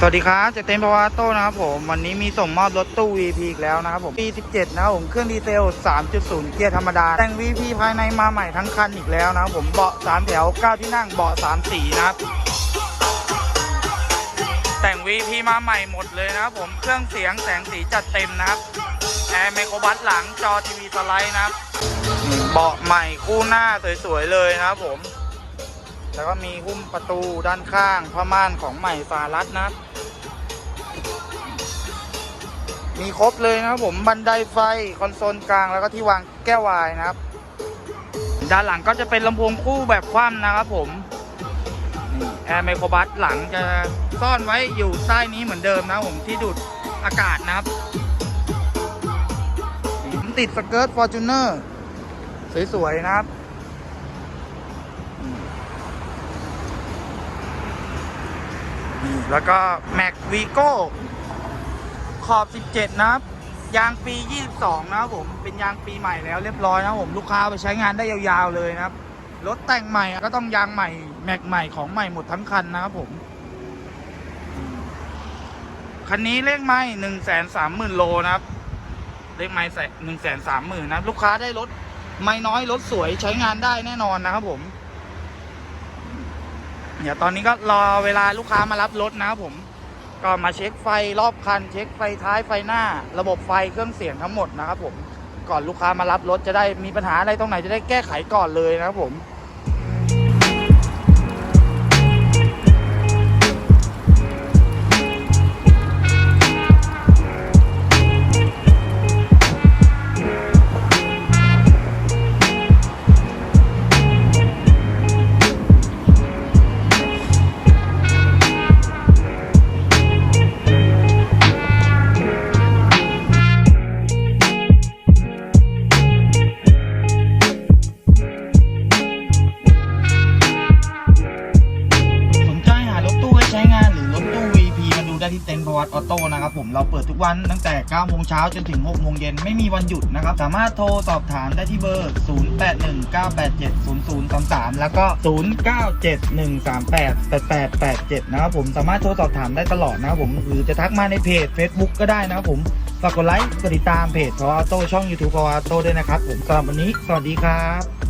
สวัสดีครับจากเต็นท์พาวาโต้นะครับผมวันนี้มีส่งมอบรถตู้ VP อีกแล้วนะครับผมปี17 นะครับผมเครื่องดีเซล 3.0 เกียร์ธรรมดา แต่ง VP ภายในมาใหม่ทั้งคันอีกแล้วนะครับผมเบาะ 3 แถว 9 ที่นั่งเบาะ 3 สีนะครับ แต่ง VP มาใหม่หมดเลยนะครับผมเครื่องเสียงแสงสีจัดเต็มนะครับแอร์ไมโครบัสหลังจอทีวีสไลด์นะครับเบาะใหม่คู่หน้าสวยๆเลยนะครับผม แล้วก็มีหุ้มประตูด้านข้างผ้าม่านของใหม่ฟารัดนะครับ มีครบเลยนะครับผมบันไดไฟคอนโซลกลางแล้วก็ที่วางแก้ววายนะครับ ด้านหลังก็จะเป็นลำโพงคู่แบบคว่ำนะครับผมแอร์ไมโครบัสหลังจะซ่อนไว้อยู่ใต้นี้เหมือนเดิมนะผมที่ดูดอากาศนะครับ ติดสเกิร์ตฟอร์จูเนอร์สวย ๆ นะครับ แล้วก็แม็กวีโก้ ขอบ 17 นะครับ ยางปี 22 นะครับผม เป็นยางปีใหม่แล้วเรียบร้อยนะผม ลูกค้าไปใช้งานได้ยาวๆเลยนะครับ รถแต่งใหม่ก็ต้องยางใหม่ แม็กใหม่ของใหม่หมดทั้งคันนะครับผม คันนี้เลขไม่หนึ่งแสนสามหมื่นโลนะครับ เลขไม่ใส่หนึ่งแสนสามหมื่นนะลูกค้าได้รถไม่น้อยรถสวยใช้งานได้แน่นอนนะครับผมเดี๋ยวตอนนี้ก็รอเวลาลูกค้ามารับรถนะครับผม ก็มาเช็คไฟรอบคัน เช็คไฟท้ายไฟหน้า ระบบไฟเครื่องเสียงทั้งหมดนะครับผมก่อนลูกค้ามารับรถจะได้มีปัญหาอะไรตรงไหนจะได้แก้ไขก่อนเลยนะครับผม ได้ที่เต็นท์พวัตออโต้นะครับผมเราเปิดทุกวันตั้งแต่9โมงเช้าจนถึง6โมงเย็นไม่มีวันหยุดนะครับสามารถโทรสอบถามได้ที่เบอร์ 0819870033 แล้วก็ 0971388887 นะครับผมสามารถโทรสอบถามได้ตลอดนะครับผมหรือจะทักมาในเพจ Facebook ก็ได้นะครับผมฝากกดไลค์กดติดตามเพจพวัตอโต้ช่อง YouTube พวัตออโต้ด้วยนะครับผมสำหรับวันนี้ สวัสดีครับ